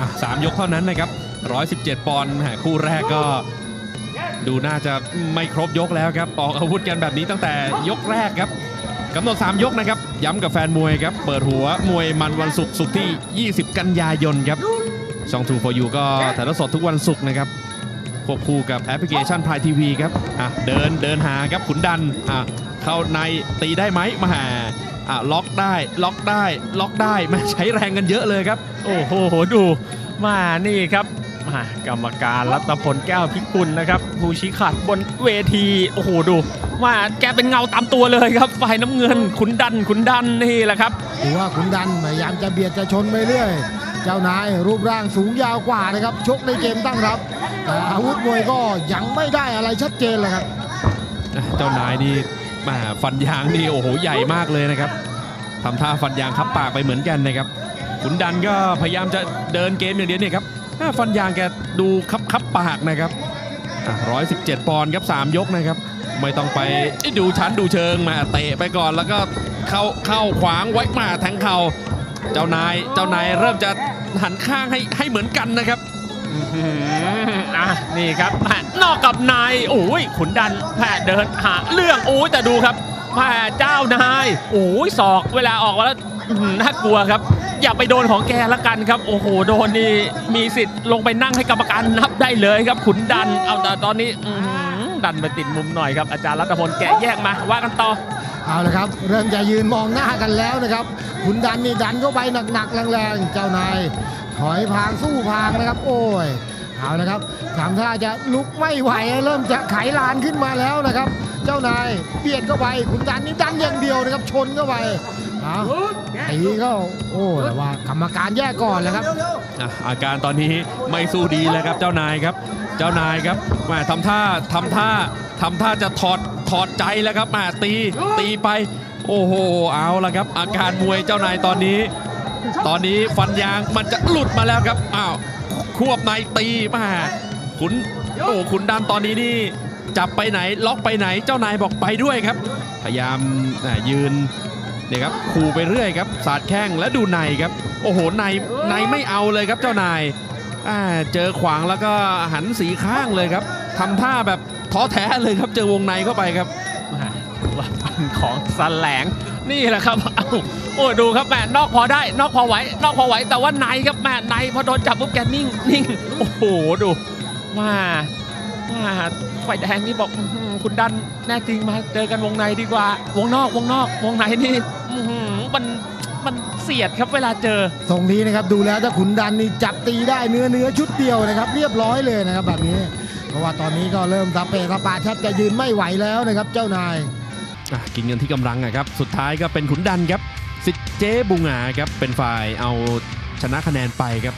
อะสามยกเท่านั้นนะครับ 117 ปอนด์แหมคู่แรกก็ ดูน่าจะไม่ครบยกแล้วครับออกอาวุธกันแบบนี้ตั้งแต่ยกแรกครับกำหนด 3 ยกนะครับ ย้ำกับแฟนมวยครับ เปิดหัวมวยมันวันศุกร์ศุกร์ที่ 20 กันยายนครับช่อง True for You ก็ถ่ายทอดสดทุกวันศุกร์นะครับควบคู่กับแอปพลิเคชันพายทีวีครับอะเดินเดินหาครับขุนดันอะเข้าในตีได้ไหมมาหา อะล็อกได้ล็อกได้ล็อกได้แมาใช้แรงกันเยอะเลยครับ โอ้โหดูมานี่ครับมากรรมการรัตพลแก้วพิกุลนะครับผู้ชี้ขาดบนเวทีโอ้โหดูว่าแกเป็นเงาตามตัวเลยครับฝ่ายน้ำเงินขุนดันขุนดันนี่แหละครับถือว่าขุนดันพยายามจะเบียดจะชนไปเรื่อยเจ้านายรูปร่างสูงยาวกว่านะครับชกในเกมตั้งรับ แต่อาวุธมวยก็ยังไม่ได้อะไรชัดเจนเลยครับอะเจ้านายนี่แห มาฟันยางนี่โอ้โหใหญ่มากเลยนะครับทำท่าฟันยางคับปากไปเหมือนกันนะครับขุนดันก็พยายามจะเดินเกมอย่างเดียวเนี่ยครับฟันยางแกดูคับคับปากนะครับร้อยสิบเจ็ดปอนด์ครับสามยกนะครับ ไม่ต้องไปดูชั้นดูเชิงมาเตะไปก่อนแล้วก็เข้าเข้าขวางไว้มาแทงเข่าเจ้านายเจ้านายเริ่มจะหันข้างให้ให้เหมือนกันนะครับ อะนี่ครับแม่นอกกับนายโอ้ยขุนดันแม่เดินหาเรื่องโอ้ยแต่ดูครับแม่เจ้านายโอ้ยศอกเวลาออกมาแล้วน่ากลัวครับ อย่าไปโดนของแกละกันครับ โอ้โหโดนนี่มีสิทธิ์ลงไปนั่งให้กรรมการนับได้เลยครับ ขุนดันเอาแต่ตอนนี้ดันไปติดมุมหน่อยครับอาจารย์รัตพลแกะแยกมาว่ากันต่อ เอาละครับ เริ่มจะยืนมองหน้ากันแล้วนะครับขุนดันนี่ดันเข้าไปหนักๆแรงๆเจ้านายถอยพางสู้พางนะครับ โอ้ยเอาละครับทำท่าจะลุกไม่ไหวเริ่มจะไขลานขึ้นมาแล้วนะครับ เจ้านายเบียดเข้าไปขุนดันนี่ดันอย่างเดียวนะครับชนเข้าไปเอาตีก็โอ้แต่ว่ากรรมการแยกก่อนเลยครับอาการตอนนี้ไม่สู้ดีแล้วครับเจ้านายครับ เจ้านายครับแหมาทำท่าทำท่าทำท่าจะถอด ถอดใจแล้วครับแหมาตีตีไป โอ้โหเอาละครับ อาการมวยเจ้านายตอนนี้ ตอนนี้ฟันยางมันจะหลุดมาแล้วครับอ้าวควบในตีมาขุนโอ้ขุนดันตอนนี้นี่จับไปไหนล็อกไปไหนเจ้านายบอกไปด้วยครับ พยายามอะยืนเนี่ยครับขู่ไปเรื่อยครับ สาดแข้งและดูในครับ โอ้โหในในไม่เอาเลยครับเจ้านายอ่าเจอขวางแล้วก็หันสีข้างเลยครับทำท่าแบบ ท้อแท้เลยครับเจอวงในเข้าไปครับมาว่าเป็นของแสลงนี่แหละครับเอ้าโอ้ดูครับแม่นอกพอได้นอกพอไหวนอกพอไหวแต่ว่าในครับแม่ในพอโดนจับปุ๊บแกนิ่งนิ่งโอ้โหดูมามาไฟแดงนี่บอกอื้อหือคุณดันแน่จริงมาเจอกันวงในดีกว่า วงนอกวงนอก วงในนี่อื้อหือมันมันเสียดครับเวลาเจอตรงนี้นะครับดูแล้วถ้าขุนดันนี่จับตีได้เนื้อเนื้อชุดเดียวนะครับ เรียบร้อยเลยนะครับแบบนี้ เพราะว่าตอนนี้ก็เริ่มสะเปะสะปาแทบจะยืนไม่ไหวแล้วนะครับเจ้านายอะกินเงินที่กำลังอะครับ สุดท้ายก็เป็นขุนดันครับ สิทธิ์เจ๊บุงหงาครับ เป็นฝ่ายเอาชนะคะแนนไปครับ